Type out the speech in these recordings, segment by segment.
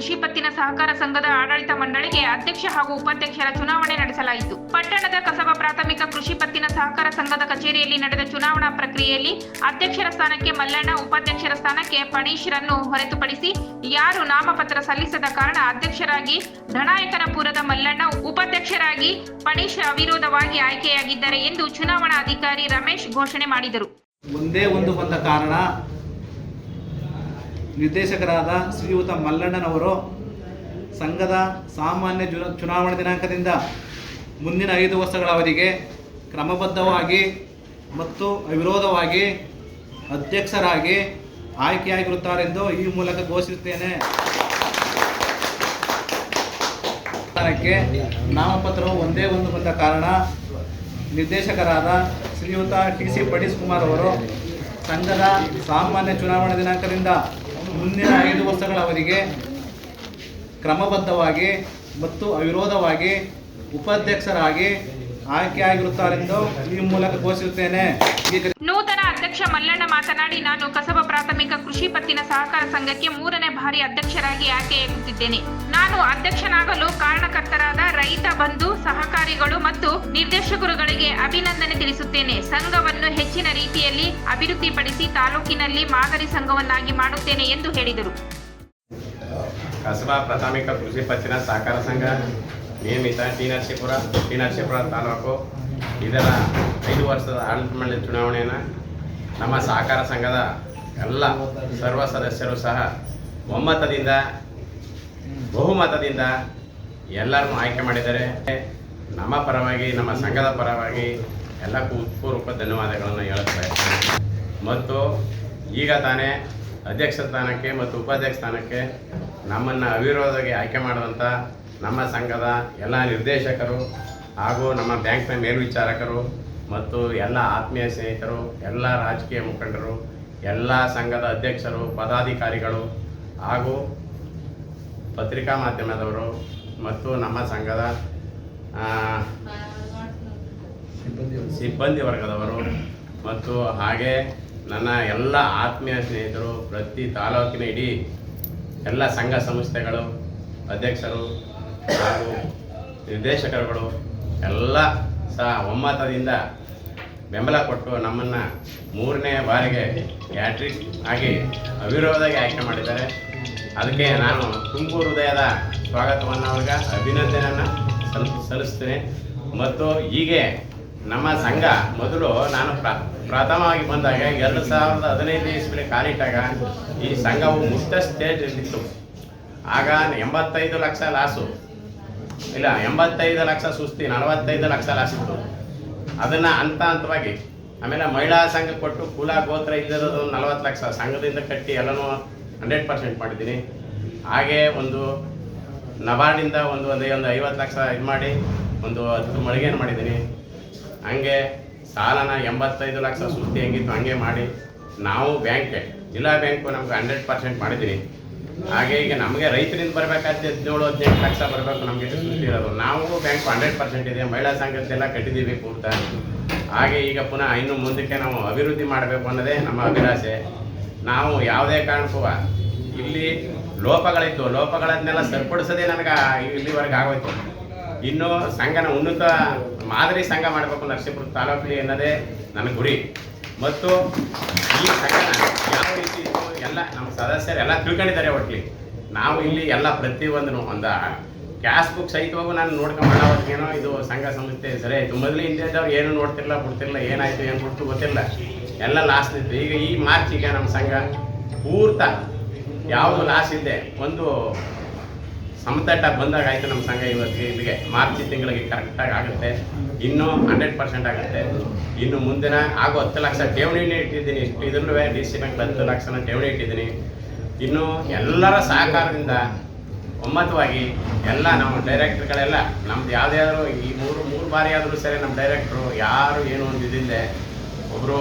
ಕೃಷಿ ಪತ್ತಿನ ಸಹಕಾರ ಸಂಘದ ಆಡಳಿತ ಮಂಡಳಿಗೆ ಅಧ್ಯಕ್ಷ ಹಾಗೂ ಉಪಾಧ್ಯಕ್ಷರ ಚುನಾವಣೆ ನಡೆಸಲಾಯಿತು. ಪಟ್ಟಣದ ಕಸಬಾ ಪ್ರಾಥಮಿಕ ಕೃಷಿ ಪತ್ತಿನ ಸಹಕಾರ ಸಂಘದ ಕಚೇರಿಯಲ್ಲಿ ನಡೆದ ಚುನಾವಣಾ ಪ್ರಕ್ರಿಯೆಯಲ್ಲಿ ಅಧ್ಯಕ್ಷರ ಸ್ಥಾನಕ್ಕೆ ಮಲ್ಲಣ್ಣ, ಉಪಾಧ್ಯಕ್ಷರ ಸ್ಥಾನಕ್ಕೆ ಪಣೀಶ್ರನ್ನು ಹೊರತುಪಡಿಸಿ ಯಾರು ನಾಮಪತ್ರ ಸಲ್ಲಿಸದ ಕಾರಣ ಅಧ್ಯಕ್ಷರಾಗಿ ಧನಾಯಕನಪುರದ ಮಲ್ಲಣ್ಣ, ಉಪಾಧ್ಯಕ್ಷರಾಗಿ ಪಣೀಶ್ ಅವಿರೋಧವಾಗಿ ಆಯ್ಕೆಯಾಗಿದ್ದಾರೆ ಎಂದು ಚುನಾವಣಾ ಅಧಿಕಾರಿ ರಮೇಶ್ ಘೋಷಣೆ ಮಾಡಿದರು. ಒಂದೇ ಒಂದು ಬಂದ ಕಾರಣ ನಿರ್ದೇಶಕರಾದ ಶ್ರೀಯುತ ಮಲ್ಲಣ್ಣನವರು ಸಂಘದ ಸಾಮಾನ್ಯ ಜುನ ಚುನಾವಣೆ ದಿನಾಂಕದಿಂದ ಮುಂದಿನ ಐದು ವರ್ಷಗಳ ಅವಧಿಗೆ ಕ್ರಮಬದ್ಧವಾಗಿ ಮತ್ತು ಅವಿರೋಧವಾಗಿ ಅಧ್ಯಕ್ಷರಾಗಿ ಆಯ್ಕೆಯಾಗಿರುತ್ತಾರೆಂದು ಈ ಮೂಲಕ ಘೋಷಿಸುತ್ತೇನೆ. ಸ್ಥಾನಕ್ಕೆ ನಾಮಪತ್ರವು ಒಂದೇ ಒಂದು ಬಂದ ಕಾರಣ ನಿರ್ದೇಶಕರಾದ ಶ್ರೀಯುತ ಟಿ ಸಿ ಪಟೀಶ್ ಕುಮಾರ್ ಅವರು ಸಂಘದ ಸಾಮಾನ್ಯ ಚುನಾವಣಾ ದಿನಾಂಕದಿಂದ ಮುಂದಿನ ಐದು ವರ್ಷಗಳ ಅವಧಿಗೆ ಕ್ರಮಬದ್ಧವಾಗಿ ಮತ್ತು ಅವಿರೋಧವಾಗಿ ಉಪಾಧ್ಯಕ್ಷರಾಗಿ ಆಯ್ಕೆಯಾಗಿರುತ್ತಾರೆಂದು ಈ ಮೂಲಕ ಘೋಷಿಸುತ್ತೇನೆ. ನೂತನ ಅಧ್ಯಕ್ಷ ಮಲ್ಲಣ್ಣ ಮಾತನಾಡಿ, ನಾನು ಕಸಬ ಪ್ರಾಥಮಿಕ ಕೃಷಿ ಪತ್ತಿನ ಸಹಕಾರ ಸಂಘಕ್ಕೆ ಮೂರನೇ ಬಾರಿ ಅಧ್ಯಕ್ಷರಾಗಿ ಆಯ್ಕೆಯಾಗುತ್ತಿದ್ದೇನೆ. ನಾನು ಅಧ್ಯಕ್ಷನಾಗಲು ಕಾರಣಕರ್ತರಾದ ರೈತ ಬಂಧು ಸಹಕಾರಿಗಳು ಮತ್ತು ನಿರ್ದೇಶಕರುಗಳಿಗೆ ಅಭಿನಂದನೆ ತಿಳಿಸುತ್ತೇನೆ. ಸಂಘವನ್ನು ಹೆಚ್ಚಿನ ರೀತಿಯಲ್ಲಿ ಅಭಿವೃದ್ಧಿಪಡಿಸಿ ತಾಲೂಕಿನಲ್ಲಿ ಮಾದರಿ ಸಂಘವನ್ನಾಗಿ ಮಾಡುತ್ತೇನೆ ಎಂದು ಹೇಳಿದರು. ಕಸಬಾ ಪ್ರಾಥಮಿಕ ಕೃಷಿ ಪತ್ತಿನ ಸಹಕಾರ ಸಂಘ, ನಿಯಮಿತ ಟಿ ನರಸೀಪುರ ಟಿ ನರಸೀಪುರ ತಾಲೂಕು. ಇದರ ಐದು ವರ್ಷದ ಆಡಳಿತ ಮಂಡಳಿ ಚುನಾವಣೆಯನ್ನು ನಮ್ಮ ಸಹಕಾರ ಸಂಘದ ಎಲ್ಲ ಸರ್ವ ಸದಸ್ಯರು ಸಹ ಒಮ್ಮತದಿಂದ, ಬಹುಮತದಿಂದ ಎಲ್ಲರನ್ನು ಆಯ್ಕೆ ಮಾಡಿದ್ದಾರೆ. ನಮ್ಮ ಪರವಾಗಿ, ನಮ್ಮ ಸಂಘದ ಪರವಾಗಿ ಎಲ್ಲಕ್ಕೂ ಉತ್ಪೂರ್ವಕ ಧನ್ಯವಾದಗಳನ್ನು ಹೇಳುತ್ತಾ ಮತ್ತು ಈಗ ತಾನೇ ಅಧ್ಯಕ್ಷ ಸ್ಥಾನಕ್ಕೆ ಮತ್ತು ಉಪಾಧ್ಯಕ್ಷ ಸ್ಥಾನಕ್ಕೆ ನಮ್ಮನ್ನು ಅವಿರೋಧವಾಗಿ ಆಯ್ಕೆ ಮಾಡಿದಂಥ ನಮ್ಮ ಸಂಘದ ಎಲ್ಲ ನಿರ್ದೇಶಕರು ಹಾಗೂ ನಮ್ಮ ಬ್ಯಾಂಕ್ನ ಮೇಲ್ವಿಚಾರಕರು ಮತ್ತು ಎಲ್ಲ ಆತ್ಮೀಯ ಸ್ನೇಹಿತರು, ಎಲ್ಲ ರಾಜಕೀಯ ಮುಖಂಡರು, ಎಲ್ಲ ಸಂಘದ ಅಧ್ಯಕ್ಷರು, ಪದಾಧಿಕಾರಿಗಳು ಹಾಗೂ ಪತ್ರಿಕಾ ಮಾಧ್ಯಮದವರು ಮತ್ತು ನಮ್ಮ ಸಂಘದ ಸಿಬ್ಬಂದಿ ವರ್ಗದವರು ಮತ್ತು ಹಾಗೆ ನನ್ನ ಎಲ್ಲ ಆತ್ಮೀಯ ಸ್ನೇಹಿತರು ಪ್ರತಿ ತಾಲೂಕಿನ ಇಡೀ ಎಲ್ಲ ಸಂಘ ಸಂಸ್ಥೆಗಳು, ಅಧ್ಯಕ್ಷರು ಹಾಗೂ ನಿರ್ದೇಶಕರುಗಳು ಎಲ್ಲ ಸಹ ಒಮ್ಮತದಿಂದ ಬೆಂಬಲ ಕೊಟ್ಟು ನಮ್ಮನ್ನು ಮೂರನೇ ಬಾರಿಗೆ ಕ್ಯಾಟ್ರಿಕ್ ಆಗಿ ಅವಿರೋಧವಾಗಿ ಆಯ್ಕೆ ಮಾಡಿದ್ದಾರೆ. ಅದಕ್ಕೆ ನಾನು ತುಂಬು ಹೃದಯದ ಸ್ವಾಗತವನ್ನು ಅವ್ರಿಗೆ ಅಭಿನಂದನೆಯನ್ನು ಸಲ್ ಸಲ್ಲಿಸ್ತೇನೆ. ಮತ್ತು ಹೀಗೆ ನಮ್ಮ ಸಂಘ ಮೊದಲು ನಾನು ಪ್ರ, ಪ್ರಥಮವಾಗಿ ಬಂದಾಗ ಎರಡು ಸಾವಿರದ ಹದಿನೈದು ಇಸ್ವಿಲಿ ಕಾಲಿಟ್ಟಾಗ ಈ ಸಂಘವು ಮುಕ್ತ ಸ್ಟೇಜಲ್ಲಿತ್ತು ಆಗ ಎಂಬತ್ತೈದು ಲಕ್ಷ ಲಾಸು ಇಲ್ಲ, ಎಂಬತ್ತೈದು ಲಕ್ಷ ಸುಸ್ತಿ, ನಲವತ್ತೈದು ಲಕ್ಷ ಲಾಸ್ ಇತ್ತು. ಅದನ್ನು ಹಂತ ಹಂತವಾಗಿ ಆಮೇಲೆ ಮಹಿಳಾ ಸಂಘ ಕೊಟ್ಟು ಕುಲ ಗೋತ್ರ ಇಲ್ಲದಿರೋದು ನಲವತ್ತು ಲಕ್ಷ, ಸಂಘದಿಂದ ಕಟ್ಟಿ ಎಲ್ಲನೂ ಹಂಡ್ರೆಡ್ ಪರ್ಸೆಂಟ್ ಮಾಡಿದ್ದೀನಿ. ಹಾಗೆ ಒಂದು ನಬಾರ್ಡಿಂದ ಒಂದು ಒಂದು ಒಂದು ಐವತ್ತು ಲಕ್ಷ ಇದು ಮಾಡಿ ಒಂದು ಹತ್ತು ಮಳಿಗೆಯನ್ನು ಮಾಡಿದ್ದೀನಿ. ಹಂಗೆ ಸಾಲನ ಎಂಬತ್ತೈದು ಲಕ್ಷ ಸುದ್ದಿ ಹೆಂಗಿತ್ತು ಹಂಗೆ ಮಾಡಿ ನಾವು ಬ್ಯಾಂಕ್ ಜಿಲ್ಲಾ ಬ್ಯಾಂಕು ನಮ್ಗೆ ಹಂಡ್ರೆಡ್ ಪರ್ಸೆಂಟ್ ಮಾಡಿದ್ದೀನಿ. ಹಾಗೆ ಈಗ ನಮಗೆ ರೈತರಿಂದ ಬರಬೇಕಾದ್ರೆ ಹದಿನೇಳು, ಹದಿನೆಂಟು ಲಕ್ಷ ಬರಬೇಕು ನಮಗೆ ಸುದ್ದಿ ಇರೋದು. ನಾವು ಬ್ಯಾಂಕ್ ಹಂಡ್ರೆಡ್ ಪರ್ಸೆಂಟ್ ಇದೆ, ಮಹಿಳಾ ಸಂಘದ್ದೆಲ್ಲ ಕಟ್ಟಿದ್ದೀವಿ ಪೂರ್ತ. ಹಾಗೆ ಈಗ ಪುನಃ ಇನ್ನು ಮುಂದಕ್ಕೆ ನಾವು ಅಭಿವೃದ್ಧಿ ಮಾಡಬೇಕು ಅನ್ನೋದೇ ನಮ್ಮ ಅಭಿಲಾಷೆ. ನಾವು ಯಾವುದೇ ಕಾರಣಕ್ಕೂ ಇಲ್ಲಿ ಲೋಪಗಳಿತ್ತು. ಲೋಪಗಳನ್ನೆಲ್ಲ ಸರಿಪಡಿಸೋದೇ ನನಗೆ ಇಲ್ಲಿವರೆಗೆ ಆಗೋಯ್ತು. ಇನ್ನು ಸಂಘನ ಉನ್ನತ ಮಾದರಿ ಸಂಘ ಮಾಡಬೇಕು ನರಸೀಪುರ ತಾಲೂಕಲ್ಲಿ ಅನ್ನೋದೇ ನನ್ನ ಗುರಿ. ಮತ್ತು ಈ ಸಂಘನ ಯಾವ ರೀತಿ ಎಲ್ಲ ನಮ್ಮ ಸದಸ್ಯರೆಲ್ಲ ತಿಳ್ಕೊಂಡಿದ್ದಾರೆ ಒಟ್ಲಿ ನಾವು ಇಲ್ಲಿ ಎಲ್ಲ ಪ್ರತಿಯೊಂದನ್ನು ಒಂದು ಕ್ಯಾಶ್ ಬುಕ್ ಸಹಿತವಾಗೂ ನಾನು ನೋಡ್ಕೊಂಡು ಏನೋ ಇದು ಸಂಘ ಸಂಸ್ಥೆ ಸರಿ ಆಯಿತು. ಮೊದಲು ಹಿಂದೆ ಇದ್ದವ್ರು ಏನು ನೋಡ್ತಿರಲ್ಲ ಬಿಡ್ತಿರಲ್ಲ ಏನಾಯಿತು, ಏನು ಬಿಡ್ತು ಗೊತ್ತಿಲ್ಲ. ಎಲ್ಲ ಲಾಸ್ಟ್ ಇತ್ತು. ಈಗ ಈ ಮಾರ್ಚಿಗೆ ನಮ್ಮ ಸಂಘ ಪೂರ್ತ ಯಾವುದು ಲಾಸ್ ಇದ್ದೆ? ಒಂದು ಸಮತಟ್ಟ ಬಂದಾಗ ಆಯ್ತು ನಮ್ಮ ಸಂಘ ಇವತ್ತಿಗೆ ಇಲ್ಲಿಗೆ. ಮಾರ್ಚ್ ತಿಂಗಳಿಗೆ ಕರೆಕ್ಟಾಗಿ ಆಗುತ್ತೆ. ಇನ್ನೂ ಹಂಡ್ರೆಡ್ ಪರ್ಸೆಂಟ್ ಆಗುತ್ತೆ. ಇನ್ನು ಮುಂದಿನ ಆಗೋ ಹತ್ತು ಲಕ್ಷ ಠೇವಣಿನೇ ಇಟ್ಟಿದ್ದೀನಿ. ಇಷ್ಟು ಇದನ್ನು ಡಿ ಸಿ ಬ್ಯಾಂಕ್ ಹತ್ತು ಲಕ್ಷನ ಠೇವಣಿ ಇಟ್ಟಿದ್ದೀನಿ. ಇನ್ನು ಎಲ್ಲರ ಸಹಕಾರದಿಂದ ಒಮ್ಮತವಾಗಿ ಎಲ್ಲ ನಮ್ಮ ಡೈರೆಕ್ಟ್ರುಗಳೆಲ್ಲ ನಮ್ದು ಯಾವುದಾದ್ರೂ ಈ ಮೂರು ಮೂರು ಬಾರಿ ಆದರೂ ಸರಿ ನಮ್ಮ ಡೈರೆಕ್ಟ್ರು ಯಾರು ಏನು ಒಂದು ಇದಿಲ್ಲ ಒಬ್ಬರು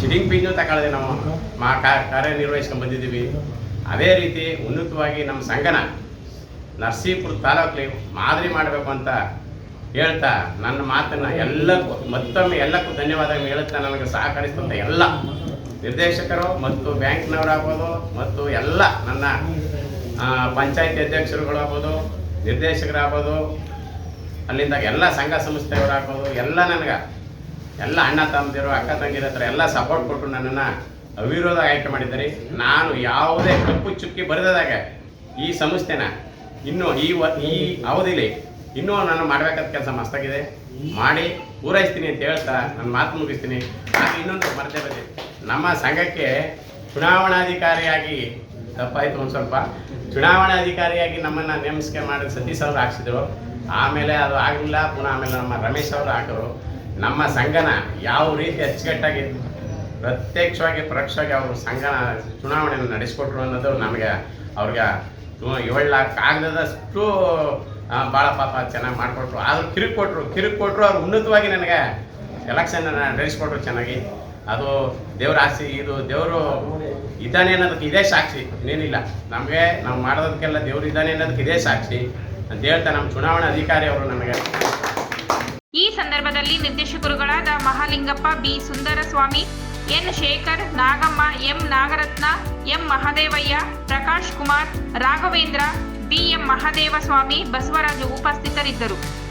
ಚಿಡಿಂಗ್ ಪಿಂಜು ತಗೊಳ್ಳದೆ ನಾವು. ಮಾ ಕಾರ್ಯನಿರ್ವಹಿಸ್ಕೊಂಡು ಬಂದಿದ್ದೀವಿ. ಅದೇ ರೀತಿ ಉನ್ನತವಾಗಿ ನಮ್ಮ ಸಂಘನ ನರಸೀಪುರ ತಾಲೂಕಲ್ಲಿ ಮಾದರಿ ಮಾಡಬೇಕು ಅಂತ ಹೇಳ್ತಾ ನನ್ನ ಮಾತನ್ನು ಎಲ್ಲಕ್ಕೂ ಮತ್ತೊಮ್ಮೆ ಎಲ್ಲಕ್ಕೂ ಧನ್ಯವಾದಗಳು ಹೇಳುತ್ತಾ ನನಗೆ ಸಹಕರಿಸಿದಂಥ ಎಲ್ಲ ನಿರ್ದೇಶಕರು ಮತ್ತು ಬ್ಯಾಂಕ್ನವರಾಗ್ಬೋದು ಮತ್ತು ಎಲ್ಲ ನನ್ನ ಪಂಚಾಯತಿ ಅಧ್ಯಕ್ಷರುಗಳಾಗ್ಬೋದು, ನಿರ್ದೇಶಕರಾಗ್ಬೋದು, ಅಲ್ಲಿಂದ ಎಲ್ಲ ಸಂಘ ಸಂಸ್ಥೆಯವರಾಗ್ಬೋದು, ಎಲ್ಲ ನನಗೆ, ಎಲ್ಲ ಅಣ್ಣ ತಮ್ಮದಿರು, ಅಕ್ಕ ತಂಗಿರ ಹತ್ರ ಎಲ್ಲ ಸಪೋರ್ಟ್ ಕೊಟ್ಟು ನನ್ನನ್ನು ಅವಿರೋಧ ಆಯ್ಕೆ ಮಾಡಿದ್ದಾರೆ ನಾನು ಯಾವುದೇ ಕಪ್ಪು ಚುಕ್ಕಿ ಬರೆದಾಗ ಈ ಸಂಸ್ಥೆನ ಇನ್ನೂ ಈ ವ ಈ ಅವಧಿಲಿ ಇನ್ನೂ ನಾನು ಮಾಡಬೇಕಾದ ಕೆಲಸ ಮಸ್ತಾಗಿದೆ. ಮಾಡಿ, ಪೂರೈಸ್ತೀನಿ ಅಂತ ಹೇಳ್ತಾ ನಾನು ಮಾತು ಮುಗಿಸ್ತೀನಿ. ಹಾಗೆ ಇನ್ನೊಂದು ಮರ್ತೇ ಬಂದೆ ನಮ್ಮ ಸಂಘಕ್ಕೆ ಚುನಾವಣಾಧಿಕಾರಿಯಾಗಿ ತಪ್ಪಾಯಿತು ಒಂದು ಸ್ವಲ್ಪ. ಚುನಾವಣಾಧಿಕಾರಿಯಾಗಿ ನಮ್ಮನ್ನು ನೇಮಿಸಿಕೆ ಮಾಡಿ ಸತೀಶ್ ಅವರು ಹಾಕ್ಸಿದ್ರು. ಆಮೇಲೆ ಅದು ಆಗಲಿಲ್ಲ, ಪುನಃ ಆಮೇಲೆ ನಮ್ಮ ರಮೇಶ್ ಅವರು ಹಾಕಿದ್ರು ನಮ್ಮ ಸಂಘನ ಯಾವ ರೀತಿ ಅಚ್ಚುಕಟ್ಟಾಗಿ ಪ್ರತ್ಯಕ್ಷವಾಗಿ, ಪರೋಕ್ಷವಾಗಿ ಅವರು ಸಂಘ ಚುನಾವಣೆಯನ್ನು ನಡೆಸಿಕೊಟ್ರು ಅನ್ನೋದು ನಮಗೆ ಅವ್ರಿಗೆ ಆಗದಷ್ಟು ಭಾಳ ಪಾಪ ಚೆನ್ನಾಗಿ ಮಾಡಿಕೊಟ್ರು. ಆದರೂ ಕಿರುಕು ಕೊಟ್ಟರು ಕಿರುಕು ಕೊಟ್ಟರು ಅವ್ರು ಉನ್ನತವಾಗಿ ನನಗೆ ಎಲೆಕ್ಷನ್ ನಡೆಸ್ಕೊಟ್ರು ಚೆನ್ನಾಗಿ. ಅದು ದೇವ್ರ ಆಸೆ ಇದು ದೇವರು ಇದ್ದಾನೆ ಅನ್ನೋದಕ್ಕೆ ಇದೇ ಸಾಕ್ಷಿ. ಇನ್ನೇನಿಲ್ಲ. ನಮಗೆ ನಾವು ಮಾಡೋದಕ್ಕೆಲ್ಲ ದೇವ್ರು ಇದ್ದಾನೆ ಅನ್ನೋದಕ್ಕೆ ಇದೇ ಸಾಕ್ಷಿ. ಅಂತ ಹೇಳ್ತಾ ನಮ್ಮ ಚುನಾವಣಾ ಅಧಿಕಾರಿ ಅವರು ನಮಗೆ. ಈ ಸಂದರ್ಭದಲ್ಲಿ ನಿರ್ದೇಶಕರುಗಳಾದ Mahalingappa B Sundaraswamy N Shekhar Nagamma M Nagaratna M Mahadevaiah Prakash Kumar Raghavendra BM Mahadevaswamy Basavaraju ಉಪಸ್ಥಿತರಿದ್ದರು.